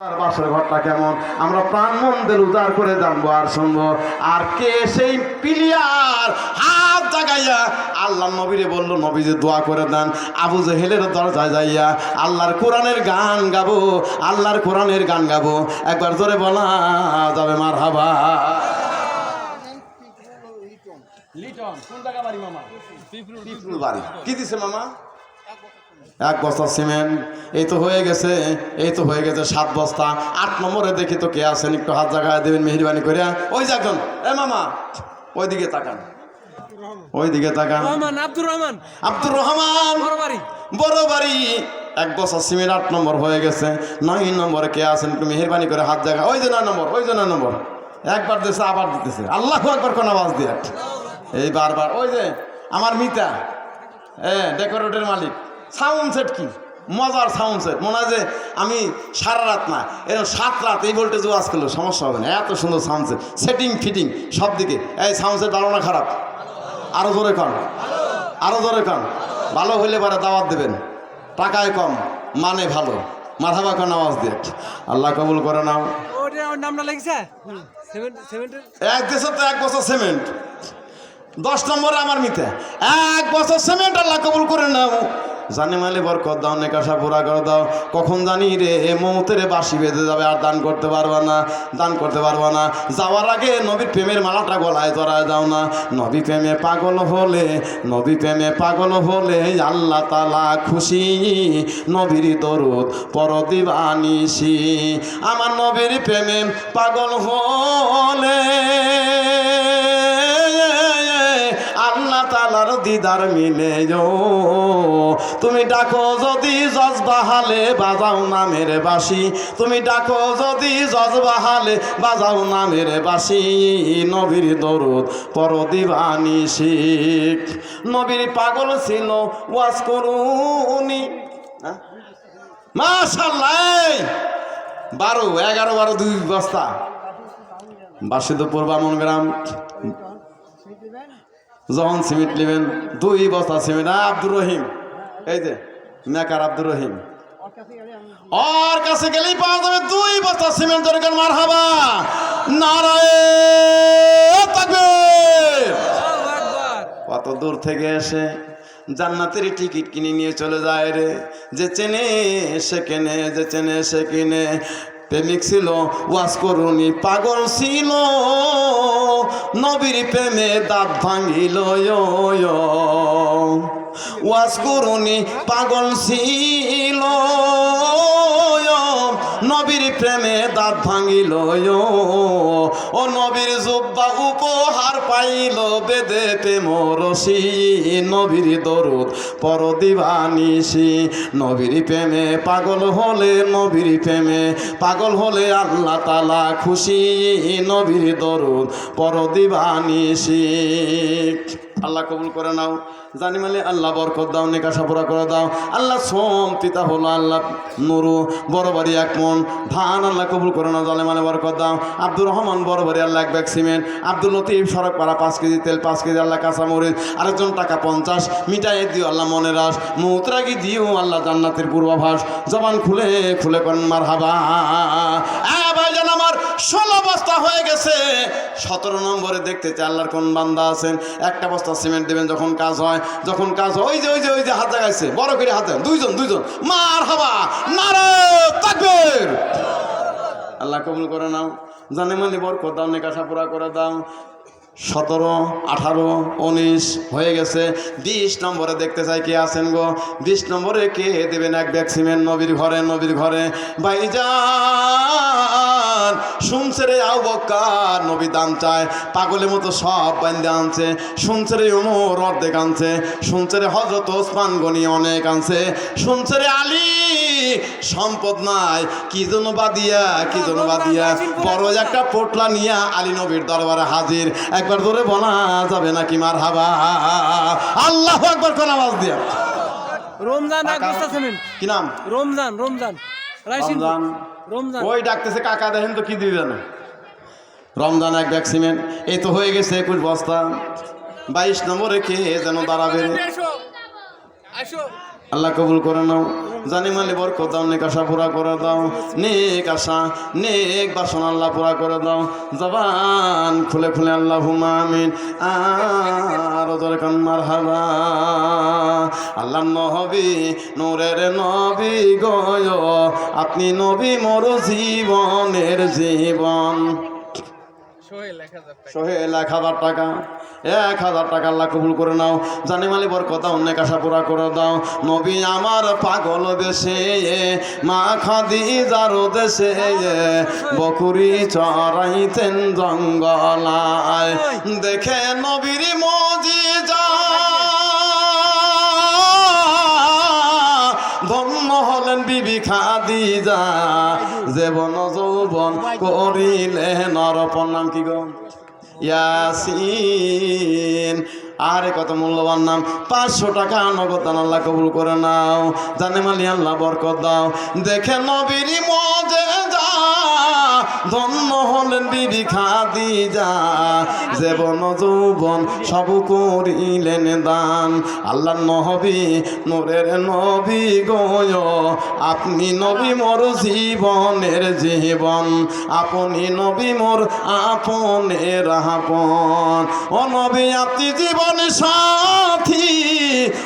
তার বাসর ঘরটা কেমন? আমরা প্রাণ মন্দির উদার করে জানব আর শুনব। আর কে সেই পিলিয়ার? হাত জাগাইয়া আল্লাহ নবীরে বলল নবী যে দোয়া করে দেন আবু জেহেলের দরজায় যাইয়া আল্লাহর কোরআনের গান গাবো আল্লাহর কোরআনের গান গাবো। একবার জোরে বলা যাবে মার হাবা লিটন কোন জায়গা বাড়ি মামা? বাড়ি কি দিছে মামা? এক বস্তা সিমেন্ট এই তো হয়ে গেছে এই তো হয়ে গেছে সাত বস্তা। আট নম্বরে দেখি তো কে আছেন একটু হাত জায়গায় দেবেন মেহরবানি করে ওই যাকন এ মামা ওইদিকে তাকান ওইদিকে তাকান। আব্দুর রহমান আব্দুর রহমান। বড় বাড়ি। বড় বাড়ি। এক বছর সিমেন্ট আট নম্বর হয়ে গেছে। নয় নম্বরে কে আছেন একটু মেহরবানি করে হাত জায়গা ওই যে নয় নম্বর ওই যে নয় নম্বর। একবার দিতেছে আবার দিতেছে। আল্লাহ একবার কোন আওয়াজ দিয়ে। এই বারবার ওই যে আমার মিতা। হ্যাঁ ডেকোরেটের মালিক। সাউন্ড সেট কি? মজার সাউন্ড সেট মনে হয় যে আমি সারা রাত না এরকম সাত রাত এই ভোল্টেজ ওয়াজ করলে সমস্যা হবে না। এত সুন্দর সাউন্ড সেট সেটিং ফিটিং সব দিকে। এই সাউন্ড সেট ভালো না খারাপ? আরও জোরে কন। আরও জোরে কন। ভালো হইলে পরে দাওয়াত দেবেন। টাকায় কম মানে ভালো। মাথা বাঁকান আওয়াজ দিয়ে। আল্লাহ কবুল করে নাও। এক দেশে তো এক বছর সিমেন্ট দশ নম্বরে আমার মিতে এক বছর সিমেন্ট আল্লাহ কবুল করে নাও। জানে মালে বরকত দাও, নেকাশা পুরা করে দাও। কখন জানি রে, এ মৌতের বাসি বেঁধে যাবে আর দান করতে পারবা না, দান করতে পারবা না। যাওয়ার আগে নবীর প্রেমের মালাটা গলায় জড়ায় যাও না। নবী প্রেমে পাগল হলে, নবী প্রেমে পাগল হলে আল্লাহ তালা খুশি। নবীর দরুদ পরদিবানিসি আমার নবীর প্রেমে পাগল হলে আল্লাহ তালার দিদার মিলে তুমি ডাকো যদি জজ বাহালে বাজাও নামের বাসি তুমি ডাকো যদি জজ বাহালে বাজাও নামের বাসি নবীর দরুদ পরদিবানি শিখ। নবীর পাগল ছিল, ওয়াজ করুনি। হ্যাঁ? মাশাল্লাহ! বারো, এগারো, বারো, দুই, বস্তা। বাসিদপুর বামন গ্রাম যখন সিমেন্ট নেবেন, দুই বস্তা সিমেন্ট আব্দুর রহিম। এই যে মেকার আব্দুর রহিম। ওর কাছে গেলেই পাওয়া যাবে দুই বস্তা সিমেন্ট দরকার মার হাবা কত দূর থেকে এসে জান্নাতের টিকিট কিনে নিয়ে চলে যায় রে। যে চেনে, সে কেনে, যে চেনে, সে কিনে। প্রেমিক ছিল ওয়াজ করুনি পাগল ছিল। নবীর প্রেমে দাঁত ভাঙিল ওয়াস করুনি পাগল ছিল। প্রেমে দাঁত ভাঙিল। ও নবীর জুব্বা উপহার পাইল বেদে প্রেম রসি নবীর দরুদ পরদিবানিসি নবীর প্রেমে পাগল হলে নবীর প্রেমে পাগল হলে আল্লাহ তালা খুশি। নবীর দরুদ পরদিবানিসি আল্লাহ কবুল করে নাও। জানি মানে আল্লাহ বরকত দাও নেকাশা পুরা করে দাও। আল্লাহ সোম পিতা হলো, আল্লাহ নুরু, বড় বাড়ি এক মন। ধান আল্লাহ কবুল করে না জালে মানে বরকত দাও। আব্দুর রহমান বড় বাড়ি, আল্লাহ এক ব্যাগ সিমেন্ট। আব্দুল লতিফ সড়ক পাড়া পাঁচ কেজি তেল, পাঁচ কেজি আল্লাহ কাঁচা মরিচ। আরেকজন টাকা পঞ্চাশ মিটাই দিও আল্লাহ মনে রাস মুত্রাগি দিও আল্লাহ জান্নাতের পূর্বাভাস। জবান খুলে খুলে করেন মার হাবা ভাইজান, আমার ষোলো বস্তা হয়ে গেছে। সতেরো নম্বরে দেখতে চাই আল্লাহর কোন বান্দা আছেন। একটা বস্তা সিমেন্ট দেবেন যখন কাজ হয়, যখন কাজ হয়, ওই যে ওই যে ওই যে হাত জাগাইছে বড় করে হাতে দুইজন দুইজন। মার হাবা নারে, তাকবীর। আল্লাহ কবুল করে নাও। জানে মানে বরকত দাও, নেকাশা পুরা করে দাও। সতেরো, আঠারো, উনিশ হয়ে গেছে। বিশ নম্বরে দেখতে চাই কে আছেন গো। বিশ নম্বরে কে দেবেন এক ব্যাগ সিমেন্ট নবীর ঘরে নবীর ঘরে। ভাইজান শুনছে রে আউ বক্কার নবী দান চায়। পাগলের মতো সব বান্ধে আনছে। শুনছে রে উমর অর্ধেক আনছে। শুনছে রে হজরত ওসমান গনি অনেক আনছে। শুনছে রে আলী সম্পদ নাই। কি জন্য বাদিয়া কি জন্য বাদিয়া বড় একটা পোটলা নিয়া আলী নবীর দরবারে হাজির। একবার ধরে বলা যাবে নাকি মার হাবা আল্লাহ একবার কোন আওয়াজ দিয়া। রমজান কি নাম? রমজান রমজান। রমজান ওই ডাকতেছে কাকা দেখেন তো কি দিবে না রমজান এক ব্যাগ সিমেন্ট এই তো হয়ে গেছে একুশ বস্তা। বাইশ নম্বরে কে যেন দাঁড়াবে আসো। আল্লাহ কবুল করে নাও। জানি মালি বরকত দাও, নেক আশা পুরা করে দাও। নেক আশা, নেক বাসনা আল্লাহ পুরা করে দাও। জবান খুলে খুলে আল্লাহ আমিন। আর দরকার মার হাবা আল্লাহ নবী, নূরের নবী গয়। আপনি নবী মোর জীবনের জীবন। এক হাজার টাকা। এক হাজার টাকা আল্লাহ কবুল করে নাও। বর কথা পুরা করে দাও। নবী আমার পাগল দেশে, মা খাদি যারো দেশে, বকুরি চড়াইতেন জঙ্গলায়। দেখে নবীর মজি যা হলেন বিবি খাদিজা, জীবন যৌবন করিলে নরপন নাম কি গো? ইয়াসিন। আরে কত মূল্যবান নাম। পাঁচশো টাকা নগদ আল্লাহ কবুল করে নাও। জানে মালি আল্লাহ বরকত দাও। দেখে নবীর মজে যা ধন্য হলেন বিবি খাদিজা। জীবন যৌবন সব করিলেন দান। আল্লাহ নহবি নোরের নবী গয়। আপনি নবী মোর জীবনের জীবন। আপনি নবী মোর আপনের আপন। ও নবী, আপনি জীবন সাথী।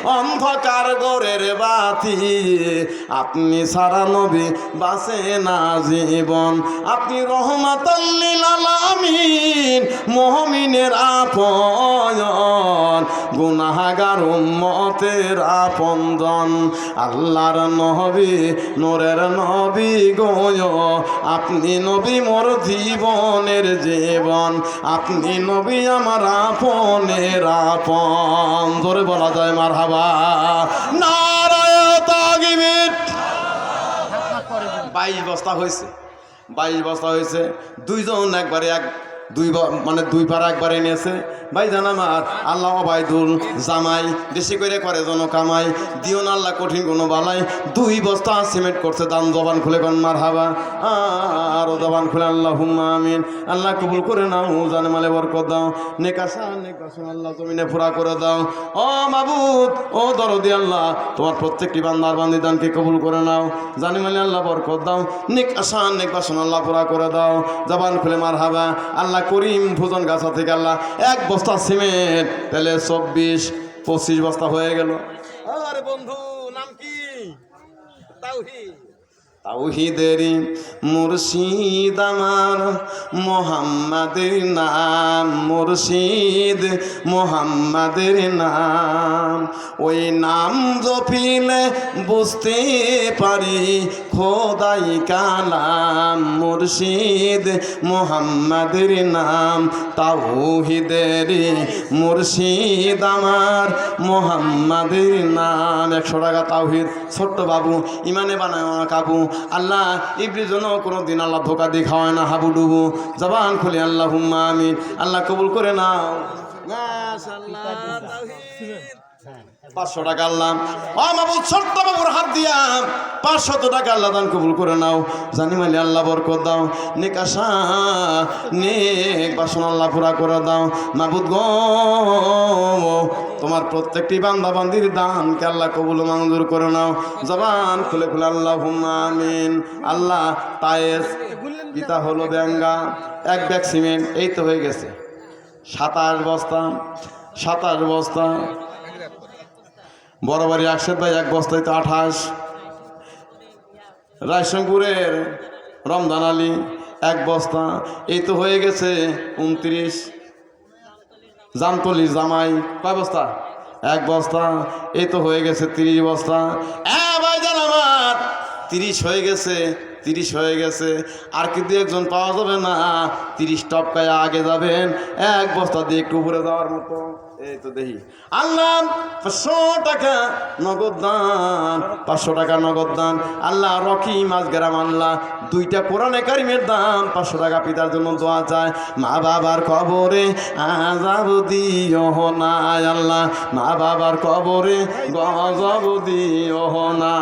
অন্ধকার গোরের বাতি। আপনি সারা নবী বাসে না জীবন। আপনি রহমাতাল্লিল আলামিন মহমিনের আপন গুনাহাগার উম্মতের আপনজন। আল্লাহর নবী নোরের নবী গয় আপনি নবী মোর জীবনের জীবন আপনি নবী আমার আপনের আপন। ধরে বলা যায় মার হাবা নারায় তাগিবির বাইশ বস্তা হয়েছে। বাইশ বছর হয়েছে। দুইজন একবারে এক দুই মানে দুই পারা একবারে নিয়েছে। ভাই জান আমার আল্লাহ অবায়দুল জামাই, বেশি করে করে জন কামাই, দিও না আল্লাহ কঠিন কোনো বালাই। দুই বস্তা সিমেন্ট করছে, দাম জবান খুলে কন মার হাবা আরও জবান খুলে আল্লাহ হুম্মা আমিন। আল্লাহ কবুল করে নাও, জানে মালে বরকত দাও। নেকাশা নেকাশা আল্লাহ জমিনে ফুরা করে দাও। ও মাবুদ, ও দরদি আল্লাহ, তোমার প্রত্যেকটি বান্দার বান্দি দানকে কবুল করে নাও। জানি মালে আল্লাহ বরকত দাও। নেক আশা নেক বাসন আল্লাহ পুরা করে দাও। জবান খুলে মার হাবা আল্লাহ করিম ভোজন গাছা থেকে আল্লাহ এক বস্তা সিমেন্ট, তাহলে চব্বিশ, পঁচিশ বস্তা হয়ে গেল। আরে বন্ধু, নাম কি? তাওহীদ। তাওহিদেরি মুর্শিদ আমার, মোহাম্মদের নাম, মুর্শিদ মোহাম্মদের নাম। ওই নাম জপিলে বুঝতে পারি খোদাই কালাম, মুর্শিদ মোহাম্মদের নাম। তাওহিদেরি মুর্শিদ আমার, মোহাম্মদের নাম। একশো টাকা তাওহিদ, ছোট্ট বাবু, ইমানে বানায় কাবু আল্লাহ ইবরি জন্য কোনো দিন আল্লাহ ধোকা দিয়ে খাওয়ায় না হাবু ডুবু জবান খুলে আল্লাহ হুম্মা আমি আল্লাহ কবুল করে নাও। পাঁচশো টাকা ও মাবুদ ছোট্ট বাবুর হাত দিয়া পাঁচশত টাকা আল্লাহ দান কবুল করে নাও। জানি মালি আল্লাহ বরকত দাও। নেক আশা, নেক বাসন আল্লাহ পুরা করে দাও। মাবুদ গো, তোমার প্রত্যেকটি বান্দা বান্দির দানকে আল্লাহ কবুল মঞ্জুর করে নাও। জবান খুলে খুলে আল্লাহ আমিন। আল্লাহ তায়েস গীতা হলো ব্যাঙ্গা, এক ব্যাগ সিমেন্ট, এই তো হয়ে গেছে। সাতাশ বস্তা সাতাশ বস্তা। বাড়ি আকশেদ ভাই এক বস্তায় তো আঠাশ। রায়সংপুরের রমজান আলী এক বস্তা। এই তো হয়ে গেছে উনত্রিশ। জামতলি জামাই কয় বস্তা? এক বস্তা। এই তো হয়ে গেছে তিরিশ বস্তা। ভাই জান তিরিশ হয়ে গেছে, তিরিশ হয়ে গেছে। আর কিন্তু একজন পাওয়া যাবে না, তিরিশ টপকায় আগে যাবেন। এক বস্তা দিয়ে একটু উপরে যাওয়ার মতো। এই তো দেখি। আল্লাহ পাঁচশো টাকা নগদ দান, পাঁচশো টাকা নগদ দান। আল্লাহ রকি মাছগেরাম আল্লাহ দুইটা কোরআনে কারিমের দাম পাঁচশো টাকা পিতার জন্য দোয়া চায়। মা বাবার কবরে আজাব দিও না আল্লাহ, মা বাবার কবরে গজব দিও না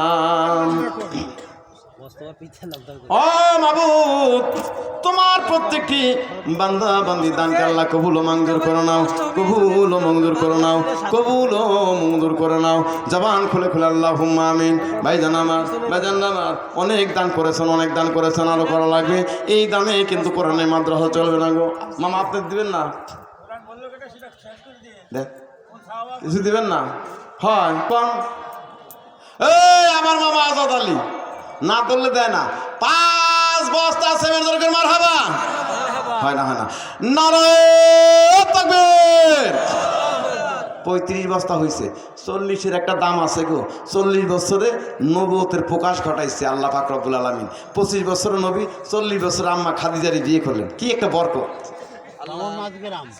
তোমার প্রত্যেকটি বান্দা বান্দি দানকে আল্লাহ কবুল ও মঞ্জুর করে নাও, কবুল ও মঞ্জুর করে নাও, কবুল ও মঞ্জুর করে নাও। জবান খুলে খুলে আল্লাহ হুম্মা আমিন। ভাইজান আমার ভাইজান আমার, অনেক দান করেছেন, অনেক দান করেছেন আরও করা লাগবে। এই দামে কিন্তু কোরআনে মাদ্রাসা চলবে না গো। মামা, আপনি দিবেন না? কিছু দিবেন না? হয়, কম। এই, আমার মামা আজাদ আলী। না ধরলে দেয় না। পাঁচ বস্তা সেমের দরকার মার হাবা হয় না হয় না। নারায়ণ পঁয়ত্রিশ বস্তা হয়েছে চল্লিশের একটা দাম আছে গো। চল্লিশ বছরে নবতের প্রকাশ ঘটাইছে আল্লাহ পাক রব্বুল আলমিন। পঁচিশ বছরে নবী, চল্লিশ বছরে আম্মা খাদিজারি বিয়ে করলেন। কি একটা বরক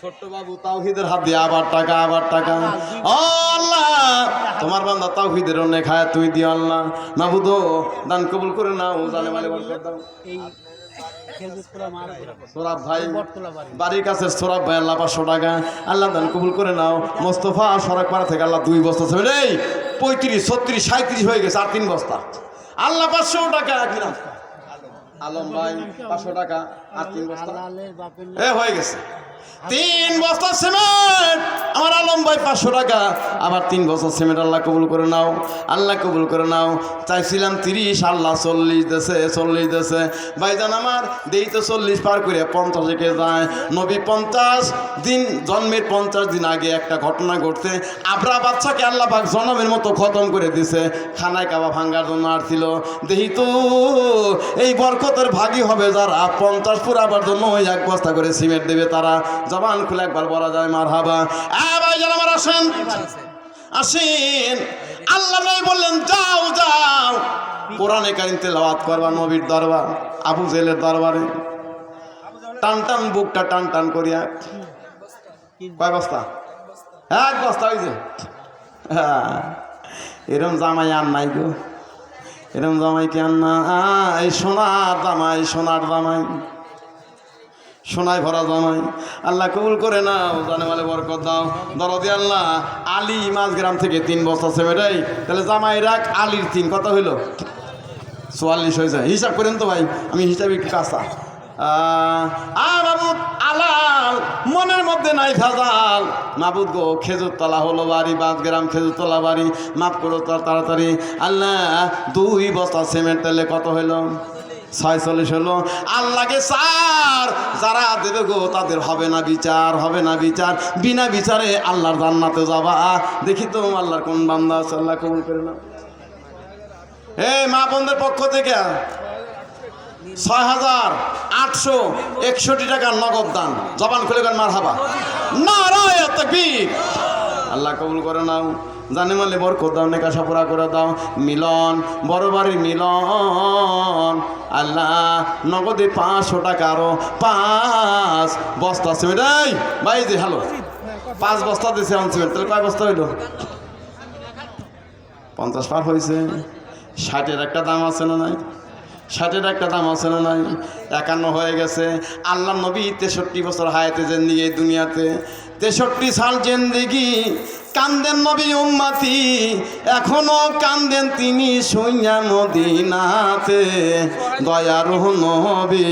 ছোট্ট বাবু তাওহিদের হাত দিয়ে আবার টাকা আবার টাকা। আল্লাহ। তোমার বান্দা তাওহিদের অনেক তুই আল্লাহ। মাবুদ দান কবুল করে নাও জানে মালে বরকত দাও। সোরাব ভাই বাড়ির কাছে সোরাব ভাই আল্লাহ পাঁচশো টাকা। আল্লাহ দান কবুল করে নাও। মোস্তফা সড়ক পাড়া থেকে আল্লাহ দুই বস্তা ছেড়ে পঁয়ত্রিশ ছত্রিশ সাঁত্রিশ হয়ে গেছে আর তিন বস্তা। আল্লাহ পাঁচশো টাকা কিনা আলম ভাই পাঁচশো টাকা আর তিন বস্তা। হ্যাঁ হয়ে গেছে। তিন বস্তা সিমেন্ট। আমার আলম ভাই পাঁচশো টাকা। আবার তিন বছর সিমেন্ট আল্লাহ কবুল করে নাও। আল্লাহ কবুল করে নাও। চাইছিলাম তিরিশ, আল্লাহ চল্লিশ দেশে চল্লিশ দেশে। ভাইজান আমার, দেই তো চল্লিশ পার করে, পঞ্চাশে কে যায়। নবী পঞ্চাশ, দিন জন্মের পঞ্চাশ দিন আগে একটা ঘটনা ঘটছে। আবরা বাচ্চাকে আল্লাহ পাক জনমের মতো খতম করে দিছে। খানায় কাবা ভাঙ্গার জন্য আসছিল। দেহি তো এই বরকতের ভাগই হবে যারা পঞ্চাশ পুরাবার জন্য ওই এক বস্তা করে সিমেন্ট দেবে তারা। জবান খুলে একবার বলা যায় মার হাবা ভাই আমার আসেন আসেন। আল্লাহ নয় বললেন, যাও যাও। কোরআনে কারিম তেলাওয়াত করবা নবীর দরবার, আবু জেলের দরবারে। টান টান, বুকটা টান টান করিয়া। কয় বস্তা? এক বস্তা যে। হ্যাঁ এরম জামাই আর নাই গো। এরম জামাই কি আর না সোনার জামাই সোনার জামাই। সোনায় ভরা জামাই। আল্লাহ কবুল করে নাও, জানে মালে বরকত দাও। দরদি আল্লাহ, আলী মাঝগ্রাম থেকে তিন বস্তা সেমেটাই তাহলে জামাই রাখ, আলীর তিন, কত হইল? চুয়াল্লিশ হয়ে যায়। হিসাব করেন তো ভাই, আমি হিসাবে একটু কাঁচা। আলাল, মনের মধ্যে নাই ভেজাল। মাবুদ গো খেজুর তলা হলো বাড়ি বাদ গ্রাম খেজুর তলা বাড়ি। মাফ করো তাড়াতাড়ি। আল্লাহ, দুই বস্তা সিমেন্ট তেলে কত হইল? ছয়চল্লিশ হলো, আল্লাহকে সার। যারা দেবে গো তাদের হবে না বিচার, হবে না বিচার। বিনা বিচারে আল্লাহর জান্নাতে যাবা। দেখি তো আল্লাহর কোন বান্দা আছে, আল্লাহ কবুল করে না এই মা বোনদের পক্ষ থেকে ছয় হাজার আটশো একষট্টি টাকার নগদ দান। জবান খুলে গান মার হাবা নারায় তাকবীর। আল্লাহ কবুল করে নাও। জানে মালে বরকত দাও নেকাশা পুরা করে দাও। মিলন, বড় বাড়ির মিলন। আল্লাহ, নগদে পাঁচশো টাকা আরও পাঁচ বস্তা সিমেন্ট। এই, ভাই যে, হ্যালো। পাঁচ বস্তা দিয়েছে সিমেন্ট। তাহলে কয় বস্তা হইল? পঞ্চাশ পার হয়েছে ষাটের একটা দাম আছে না নাই? ষাটের একটা দাম আছে না নাই? একান্ন হয়ে গেছে। আল্লাহ নবী তেষট্টি বছর হায়াতে জেন্দি এই দুনিয়াতে। তেষট্টি সাল জেন্দিগি কান্দেন নবী উম্মাতি, এখনও কান্দেন তিনি সৈয়া মদিনাতে দয়ার নবী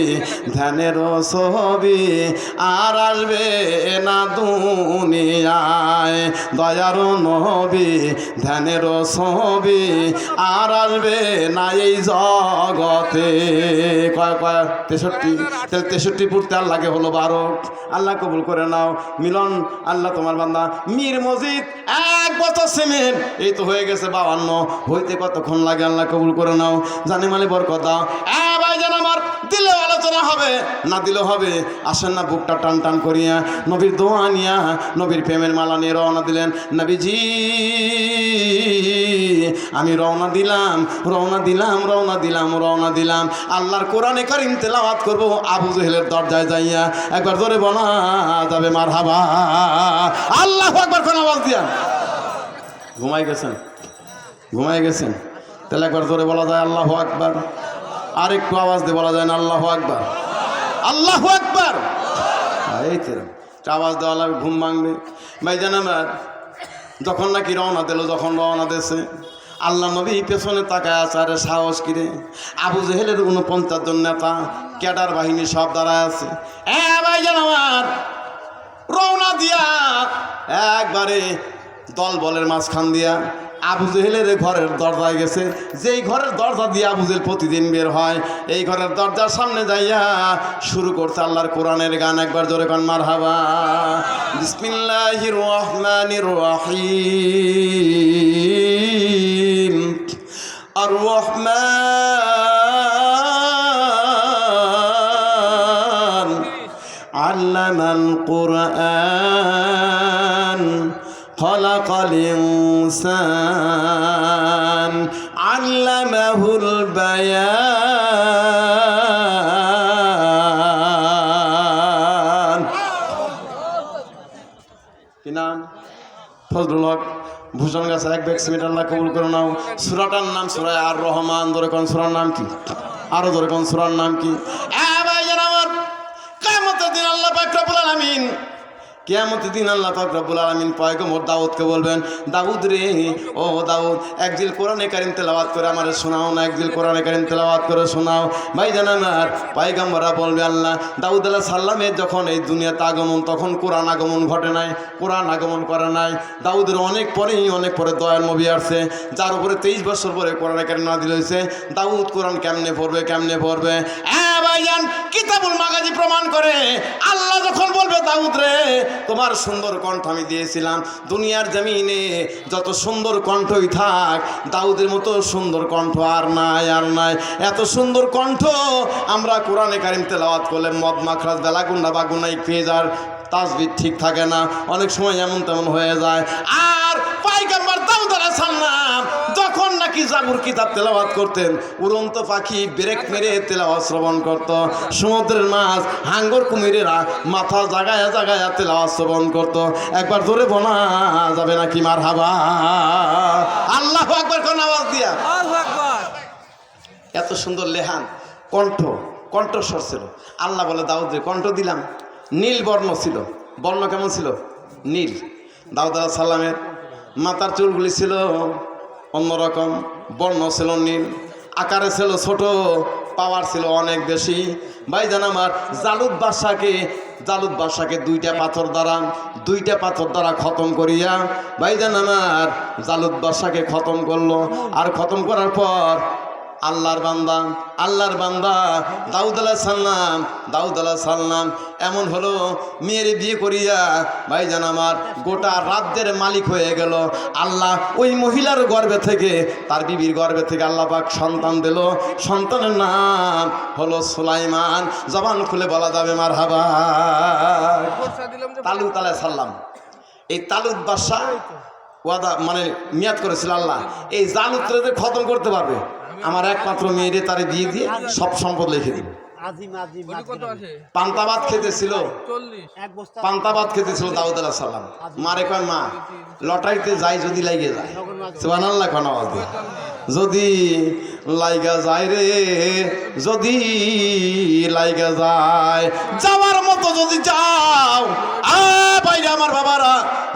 ধ্যানের ছবি, আর আসবে না দুনিয়ায়। দয়ার নবী ধ্যানের ছবি, আর আসবে না এই জগতে। কয় কয়, তেষট্টি তেষট্টি পড়তে আল্লাহকে হলো বারো আল্লাহ কবুল করে নাও। মিলন, আল্লাহ তোমার বান্দা। মীর মসজিদ এক বছর সিমেন্ট। এই তো হয়ে গেছে বাবান্ন হইতে কতক্ষণ লাগে আল্লাহ কবুল করে নাও। জানি মালি বর কথা ভাই আমার, দিলেও আলোচনা হবে। না দিলেও হবে। আসেন না বুকটা টান টান করিয়া নবীর দোয়া নিয়া নবীর প্রেমের মালা নিয়ে রওনা দিলেন। নবীজি, আমি রওনা দিলাম রওনা দিলাম রওনা দিলাম রওনা দিলাম। আল্লাহর কোরআনে কারিম তেলাওয়াত করব। আবু জহেলের দরজায় যাইয়া একবার ধরে বলা যাবে মার হাবা আল্লাহ একবার কোন আওয়াজ দিয়া। ঘুমাই গেছেন? ঘুমাই গেছেন? তাহলে একবার ধরে বলা যায়, আল্লাহ আকবার। আর একটু আওয়াজ দিয়ে বলা যায় না, আল্লাহ আকবার। আল্লাহ আকবার। এই তো আওয়াজ দেওয়া লাগবে, ঘুম ভাঙবে। ভাই জান যখন নাকি রওনা দিল, যখন রওনা দিয়েছে, আল্লাহ নবী পেছনে তাকায় আছে, আরে সাহস কিরে আবু জেহেলের উনপঞ্চাশ জন নেতা, ক্যাডার বাহিনী সব দাঁড়ায় আছে। এ ভাই জান আমার, রওনা দিয়া, একবারে দল বলের মাঝখান দিয়া আবু জেহেলের ঘরের দরজায় গেছে। যেই ঘরের দরজা দিয়ে আবু জেহেল প্রতিদিন বের হয়, এই ঘরের দরজার সামনে যাইয়া শুরু করছে আল্লাহর কোরআনের গান, একবার জোরে গান মার হাবা বিসমিল্লাহির আর কোরআন। خلق الإنسان علمه البيان কি নাম ফজলুল হক ভূষণ গাছে এক ব্যাগ সিমেন্ট আল্লাহ কবুল করে নাও সুরাটার নাম সুরায় আর রহমান ধরে কোন সুরার নাম কি আরো ধরে কোন সুরার নাম কি কেয়ামতের দিন আল্লাহ রব্বুল আলামিন পয়গম্বর দাউদকে বলবেন, দাউদ রে, ও দাউদ একদিল কোরআনে কারিম তেলাওয়াত করে আমার শোনাও না একদিল কোরআনে কারিম তেলাওয়াত করে শোনাও। ভাইজান আমার পয়গম্বররা বলবে, আল্লাহ, দাউদ আল্লাহ সাল্লামের যখন এই দুনিয়াতে আগমন, তখন কোরআন আগমন ঘটে নাই, কোরআন আগমন করে নাই। দাউদের অনেক পরেই, অনেক পরে দয়ার নবী আসছে, যার উপরে তেইশ বছর পরে কোরআনে কারিম না দিল হয়েছে। দাউদ কোরআন কেমনে পড়বে কেমনে পড়বে? হ্যাঁ ভাইজান কিতাবুল মাগাজি প্রমাণ করে। আল্লাহ যখন বলবে, দাউদ রে, তোমার সুন্দর কণ্ঠ আমি দিয়েছিলাম। দুনিয়ার জমিনে যত সুন্দর কণ্ঠই থাক, দাউদের মতো সুন্দর কণ্ঠ আর নাই আর নাই। এত সুন্দর কণ্ঠ আমরা কোরআনে কারিম তেলাওয়াত করলে মদ, মাখরাজ বেলাগুন্ডা বা গুনাই পেজার তাজবিদ ঠিক থাকে না। অনেক সময় এমন তেমন হয়ে যায়। আর পাইগাম্বার দাউদ আলাইহিস সালাম যখন নাকি জাবুর কিতাব তেলাওয়াত করতেন? উড়ন্ত পাখি ব্রেক মেরে তেলাওয়াত শ্রবণ করত। সমুদ্রের মাছ হাঙ্গর কুমিরেরা মাথা জাগায় জাগায় তেলাওয়াত শ্রবণ করত। একবার ধরে বোনা যাবে নাকি মার হাবা আল্লাহ একবার কোন আওয়াজ দিয়া। এত সুন্দর লেহান কণ্ঠ কণ্ঠস্বর ছিল। আল্লাহ বলে দাউদের কণ্ঠ দিলাম। নীল বর্ণ ছিল। বর্ণ কেমন ছিল? নীল। দাউদ আলাহ সাল্লামের মাথার চুলগুলি ছিল অন্যরকম বর্ণ ছিল নীল, আকারে ছিল ছোট পাওয়ার ছিল অনেক বেশি। ভাই ভাইজান আমার, জালুদ বাদশাকে জালুদ বাদশাকে দুইটা পাথর দ্বারা, দুইটা পাথর দ্বারা খতম করিয়া ভাই ভাইজান আমার, জালুদ বাদশাকে খতম করল। আর খতম করার পর আল্লাহর বান্দা আল্লাহর বান্দা, দাউদ আলাহ সাল্লাম দাউদ আলাহ সাল্লাম এমন হলো, মেয়ের বিয়ে করিয়া, ভাইজান আমার, গোটা রাজ্যের মালিক হয়ে গেল। আল্লাহ ওই মহিলার গর্ভে থেকে, তার বিবির গর্ভে থেকে আল্লাহ পাক সন্তান দিল। সন্তানের নাম হলো সুলাইমান। জবান খুলে বলা যাবে মার হাবা তালুত আলাহ সাল্লাম এই তালুত বাদশাহ ওয়াদা মানে মিয়াদ করেছিল আল্লাহ। এই জালুত্রে খতম করতে পারবে। আমার একমাত্র মেয়েরে তারে দিয়ে দিয়ে সব সম্পদ লিখে দিবে পান্তাবাদ খেতে ছিল পান্তাবাদ খেতে ছিল এক বস্তা পান্তাবাদ খেতেছিল দাউদ আলাহ সাল্লাম মারে কয় মা লটারিতে যাই যদি লাগিয়ে যায়। সুবান আল্লাহ কোন যদি লাইগা যায় রে, যদি লাইগা যায়। যাওয়ার মতো যদি যাও, আ বাইরে আমার বাবারা,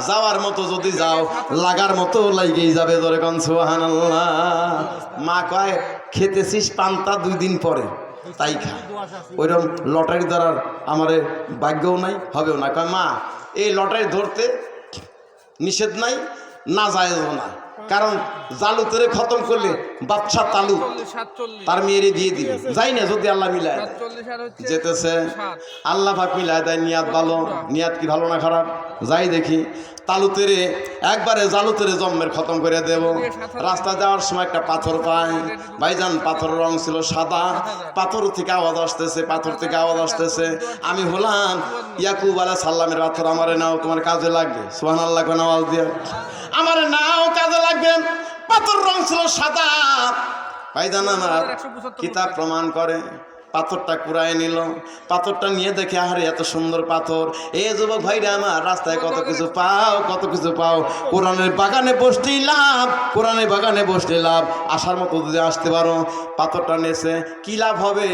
যাওয়ার মতো যদি যাও, লাগার মতো লাইগেই যাবে ধরে কন সুহান মা কয়, খেতেছিস পান্তা দুই দিন পরে, তাই খা। ওইরকম লটারি ধরার আমারে ভাগ্যও নাই, হবেও না। কয়, মা, এই লটারি ধরতে নিষেধ নাই, না যায়ও না। কারণ জালুতেরে খতম করলে বাচ্চা তালু তার মেয়েরে দিয়ে দিবে। যাই না যদি আল্লাহ মিলায় যেতেছে। আল্লাহ পাক মিলায় দেয় নিয়াত ভালো। নিয়াত কি ভালো না খারাপ? যাই দেখি। তালুতেরে একবারে জালুতেরে জম্মের খতম করে দেব। রাস্তা যাওয়ার সময় একটা পাথর পায়। ভাইজান পাথরের রং ছিল সাদা। পাথর থেকে আওয়াজ আসতেছে পাথর থেকে আওয়াজ আসতেছে। আমি হলাম ইয়াকুব আলাহ সাল্লামের পাথর। আমারে নাও তোমার কাজে লাগবে। সোহান আল্লাহ কোন আওয়াজ দিয়ে। আমারে নাও কাজে লাগবে। পাথর রং ছিল সাদা। পায়দানা আমার কিতাব প্রমাণ করে। পাথরটা কুড়ায় নিল। পাথরটা নিয়ে দেখে, আহারে, এত সুন্দর পাথর। এ যুবক ভাইরা আমার, রাস্তায় কত কিছু পাও, কত কিছু পাও। কোরআনের বাগানে বসতেই লাভ, কোরআনের বাগানে বসতে লাভ। আসার মতো যদি আসতে পারো, পাথরটা নেছে, কি লাভ হবে?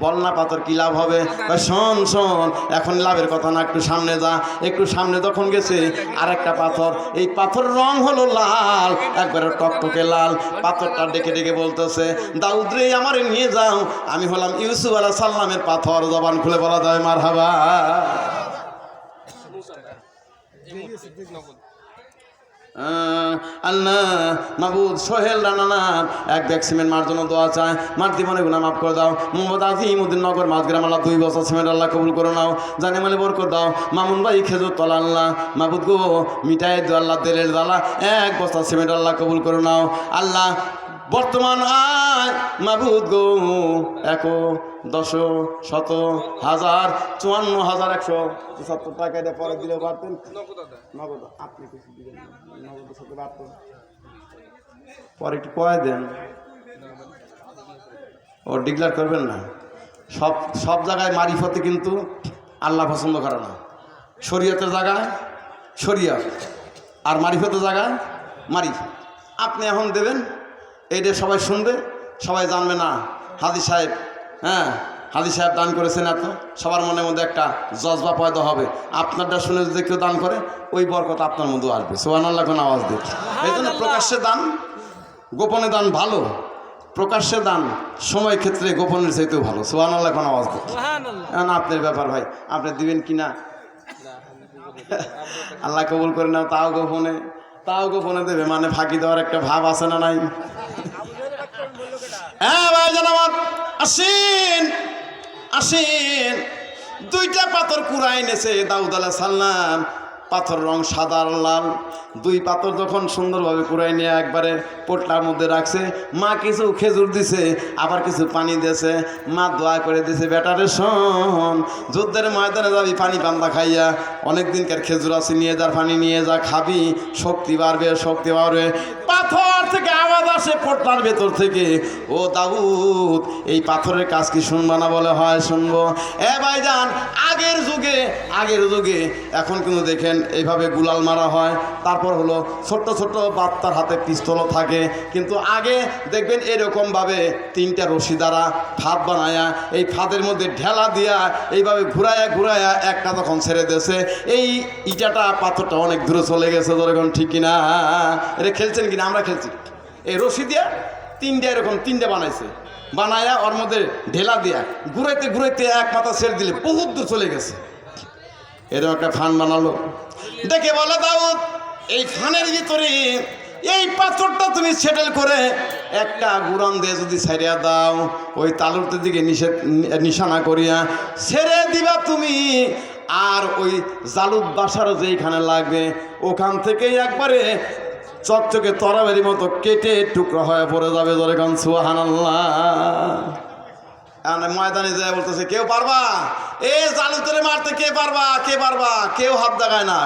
বল না পাথর, কি লাভ হবে? শোন শোন, এখন লাভের কথা না, একটু সামনে যা। একটু সামনে যখন গেছে আর একটা পাথর। এই পাথর রং হলো লাল, একবারে টকটকে লাল। পাথরটা ডেকে ডেকে বলতেছে, দাউদ রে, আমারে নিয়ে যাও। আমি হলাম ইউসুফ আলাহ সাল্লামের পাথর জবান খুলে বলা যায় মার হাবা আল্লাহ, মাবুদ, সোহেল রানা নাম এক ব্যাগ সিমেন্ট মার জন্য দোয়া চায়। মার জীবনে গুণা মাফ করে দাও। মোহাম্মদ আজিম উদ্দিন নগর, মাঝগ্রাম আল্লাহ, দুই বছর সিমেন্ট আল্লাহ কবুল করে নাও। জানে মানে বরকত দাও। মামুন ভাই, খেজুর তলা আল্লাহ। মাবুদ গো, মিঠাই দো আল্লাহ তেলের দালা এক বস্তা সিমেন্ট আল্লাহ কবুল করে নাও। আল্লাহ বর্তমান আয় মাবুদ গো, এক দশ শত হাজার, চুয়ান্ন হাজার একশো পঁচাত্তর টাকা দিয়ে পরে দিলে পারতেন। নগদ, আপনি কিছু দিবেন না। নগদের সাথে তো। পরে একটু কয়ে দেন। ও ডিক্লার করবেন না। সব সব জায়গায় মারিফতে কিন্তু আল্লাহ পছন্দ করে না। শরীয়তের জায়গায় শরিয়ত, আর মারিফতের জায়গায় মারিফ। আপনি এখন দেবেন এইটা সবাই শুনবে সবাই জানবে না হাজি সাহেব হ্যাঁ হাজি সাহেব দান করেছেন এত সবার মনের মধ্যে একটা জজবা পয়দা হবে। আপনারটা শুনে যদি কেউ দান করে ওই বরকত আপনার মধ্যে আসবে। সোহান আল্লাহ কোন আওয়াজ দিন এই জন্য প্রকাশ্যে দান গোপনে দান ভালো। প্রকাশ্যে দান সময় ক্ষেত্রে গোপনের চাইতেও ভালো। সোহান আল্লাহ কোন আওয়াজ দিন এখন আপনার ব্যাপার ভাই আপনি দিবেন কি না? আল্লাহ কবুল করে নাও তাও গোপনে তাও গোপনে দেবে। মানে ফাঁকি দেওয়ার একটা ভাব আছে না নাই? হ্যাঁ ভাই আমার। আসেন আসেন। দুইটা পাথর কুড়াই এনেছে দাউদ আলাহ সাল্লাম পাথর রং সাদা লাল। দুই পাথর যখন সুন্দরভাবে কুড়াই নিয়ে একবারে পোটলার মধ্যে রাখছে, মা কিছু খেজুর দিছে, আবার কিছু পানি দিয়েছে। মা দোয়া করে দিছে বেটারে শোন, যুদ্ধের ময়দানে যাবি পানি পান্তা খাইয়া অনেক দিনকার খেজুর আছে, নিয়ে যার পানি নিয়ে যা, খাবি, শক্তি বাড়বে শক্তি বাড়বে। পাথর থেকে আওয়াজ আসে পোটলার ভেতর থেকে। ও দাউদ, এই পাথরের কাজ কি শুনবা না বলে হয় শুনব? এ ভাইজান, আগের যুগে আগের যুগে, এখন কিন্তু দেখেন এইভাবে গুলাল মারা হয়। তারপর হলো ছোট্ট ছোট্ট বাচ্চার হাতে পিস্তলও থাকে। কিন্তু আগে দেখবেন এরকমভাবে তিনটা রশি দ্বারা ফাঁদ বানায়া, এই ফাঁদের মধ্যে ঢেলা দিয়া এইভাবে ঘুরায়া ঘুরায়া একটা তখন ছেড়ে দিয়েছে। এই ইটাটা, পাথরটা অনেক দূরে চলে গেছে যখন ঠিক কিনা? এটা খেলছেন কিনা? আমরা খেলছি। এই রশি দিয়া তিনটা এরকম তিনটা বানাইছে। বানায়া ওর মধ্যে ঢেলা দিয়া ঘুরাইতে ঘুরাইতে এক মাথা ছেড়ে দিলে বহুত দূর চলে গেছে। এরকম একটা ফান বানালো। দেখে বলে দাউদ, এই ফানের ভিতরে এই পাথরটা তুমি সেটেল করে একটা গুড়ান দিয়ে যদি ছেড়িয়া দাও, ওই তালুরতে দিকে নিশানা করিয়া ছেড়ে দিবা তুমি। আর ওই জালুদ বাসারও যেইখানে লাগবে, ওখান থেকেই একবারে চকচকে তরাবেরি মতো কেটে টুকরো হয়ে পড়ে যাবে ধরে কারণ সুহান এখন ময়দানে যায় বলতেছে, কেউ পারবা? এ জালু তুলে মারতে কে পারবা? কে পারবা? কেউ হাত দেখায় না।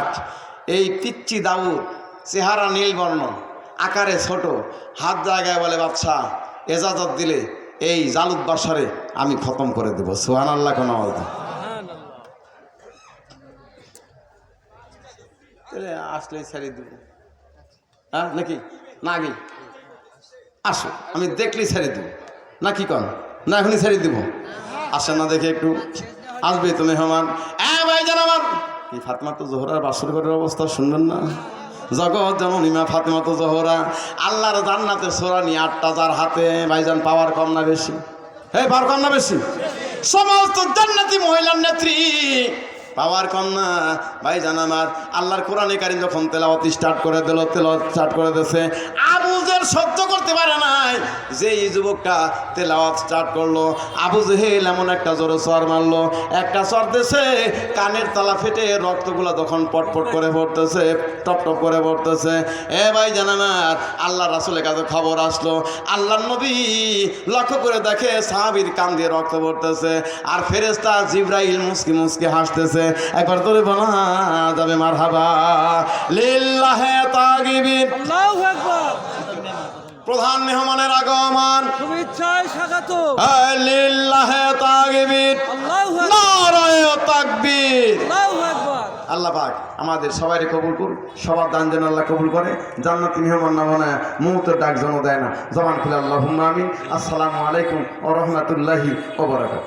এই পিচ্ছি দাউদ, চেহারা নীলবর্ণ আকারে ছোট, হাত জায়গায় বলে বাচ্চা এজাজত দিলে এই জালুদ বাসারে আমি খতম করে দেবো। সুহান আল্লাহ কোনো আসলেই ছেড়ে দেবো। হ্যাঁ নাকি? না আগে আসো, আমি দেখলেই ছেড়ে দেবো। না কি কন? না, এখনই ছেড়ে দিব। আসে না দেখে একটু। আসবে তুমি মেহমান। ভাই জান আমার। কি ফাতেমা তো জোহরার বাসর ঘরের অবস্থা, শুনবেন না। জগৎ যেমন ইমা ফাতেমা তো জোহরা। আল্লাহর জান্নাতে সোরা নিয়ে আটটা যার হাতে। ভাইজান, পাওয়ার কম না বেশি? হ্যাঁ পাওয়ার কম না বেশি? সমস্ত জান্নাতি মহিলার নেত্রী। পাওয়ার কম না। ভাই জান আমার, আল্লাহর কোরআনে কারিম যখন তেলাওয়াত স্টার্ট করে দিল, তেলাওয়াত স্টার্ট করে দিয়েছে। আবুজের সহ্য করতে পারে নাই। যে এই যুবকটা তেলাওয়াত স্টার্ট করল, আবু জেহেল এমন একটা জোরে সর মারলো, একটা সর দেশে কানের তালা ফেটে রক্তগুলো তখন পটপট করে পড়তেছে, টপ টপ করে পড়তেছে। এ ভাই জান আমার আল্লাহ রাসুলের কাছে খবর আসলো। আল্লাহ নবী লক্ষ্য করে দেখে সাহাবির কান দিয়ে রক্ত পড়তেছে, আর ফেরেস্তা জিব্রাইল মুসকি মুসকি হাসতেছে। একবার তোরে বলা যাবে মার হাবা লিল্লাহে তাগিবিন। প্রধান মেহমানের আগমন। শুভেচ্ছায় স্বাগত। লিল্লাহে তাকবীর নারায়ে তাকবীর। আল্লাহ পাক আমাদের সবাই কবুল করুন সবার দান যেন আল্লাহ কবুল করে। জান্নাতি মেহমান না বানায় মুহূর্তের ডাক যেন দেয় না। জবান খুলে আল্লাহ আমিন। আসসালামু আলাইকুম ও রহমতুল্লাহি ওবরাকাত